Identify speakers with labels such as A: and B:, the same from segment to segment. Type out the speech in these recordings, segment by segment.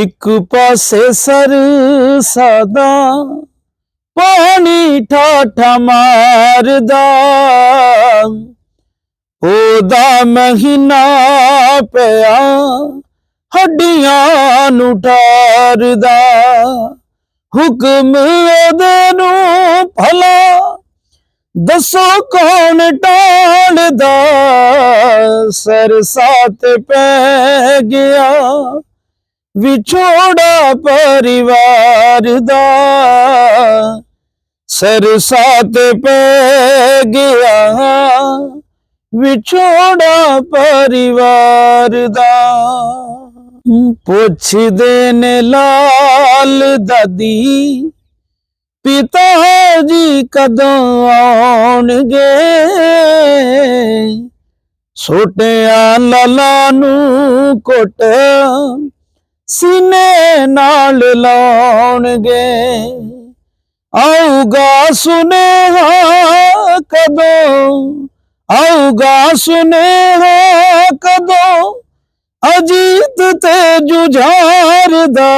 A: ਇੱਕ ਪਾਸੇ ਸਰ ਸਾਦਾ, ਪਾਣੀ ਠਾਠਾ ਮਾਰਦਾ। ਉਹਦਾ ਮਹੀਨਾ ਪਿਆ, ਹੱਡੀਆਂ ਨੂੰ ਠਾਰਦਾ। ਹੁਕਮ ਉਹਦੇ ਨੂੰ ਭਲਾ, ਦੱਸੋ ਕੌਣ ਟਾਲਦਾ? ਸਰਸਾਤ ਪੈ ਗਿਆ। ਵਿਛੋੜਾ ਪਰਿਵਾਰ ਦਾ। ਸਰਸਾਤ ਪੈ ਗਿਆ ਵਿਛੋੜਾ ਪਰਿਵਾਰ ਦਾ। ਪੁੱਛਦੇ ਨੇ ਲਾਲ ਦਾਦੀ, ਪਿਤਾ ਜੀ ਕਦੋਂ ਆਉਣਗੇ? ਛੋਟਿਆਂ ਲਾਲਾ ਨੂੰ ਕੋਟ ਸੀਨੇ ਨਾਲ ਲਾਉਣਗੇ। ਆਊਗਾ ਸੁਨੇਹਾ ਕਦੋਂ? ਆਊਗਾ ਸੁਨੇਹਾ ਕਦੋਂ? ਅਜੀਤ ਤੇ ਜੁਝਾਰ ਦਾ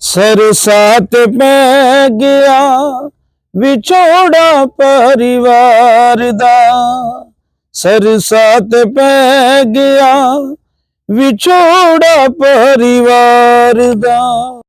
A: ਸਰਸਾਤ ਪੈ ਗਿਆ ਵਿਛੋੜਾ ਪਰਿਵਾਰ ਦਾ। ਸਰਸਾਤ ਪੈ ਗਿਆ ਵਿਛੋੜਾ ਪਰਿਵਾਰ ਦਾ।